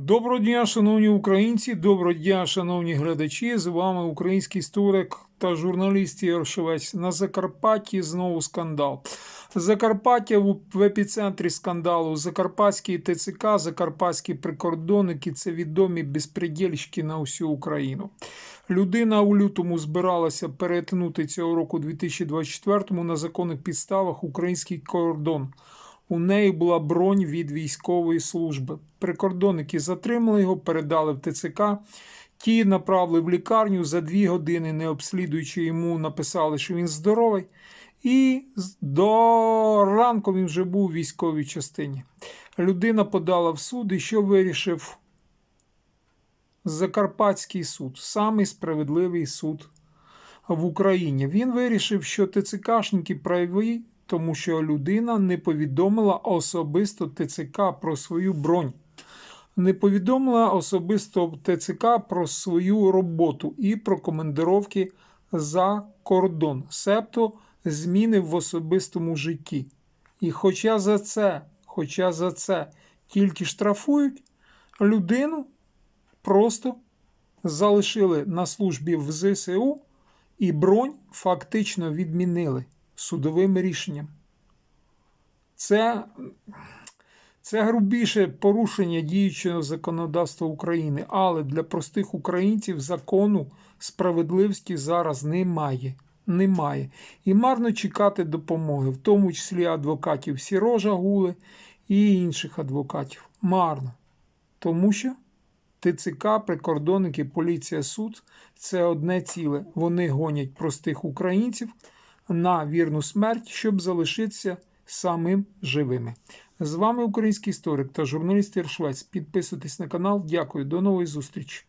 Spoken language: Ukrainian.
Доброго дня, шановні українці, доброго дня, шановні глядачі. З вами український історик та журналіст Ігор Шевець. На Закарпатті знову скандал. Закарпаття в в епіцентрі скандалу. Закарпатський ТЦК, закарпатські прикордонники це відомі безпредельщики на всю Україну. Людина у лютому збиралася перетнути цього року 2024 на законних підставах український кордон. У неї була бронь від військової служби. Прикордонники затримали його, передали в ТЦК. Ті направили в лікарню за дві години, не обслідуючи йому, написали, що він здоровий. І до ранку він вже був у військовій частині. Людина подала в суд, і що вирішив Закарпатський суд, самий справедливий суд в Україні. Він вирішив, що ТЦКшники праві, тому що людина не повідомила особисто ТЦК про свою бронь, не повідомила особисто ТЦК про свою роботу і про командировки за кордон, себто зміни в особистому житті. І хоча за це, хоча за це тільки штрафують, людину просто залишили на службі в ЗСУ і бронь фактично відмінили судовим рішенням. Це, це грубіше порушення діючого законодавства України, але для простих українців закону справедливості зараз немає. Немає. І марно чекати допомоги, в тому числі адвокатів Сірожа Гули і інших адвокатів. Марно. Тому що ТЦК, прикордонники, поліція, суд це одне ціле. Вони гонять простих українців на вірну смерть, щоб залишитися самим живими. З вами український історик та журналіст Іршвець. Підписуйтесь на канал. Дякую, до нової зустрічі.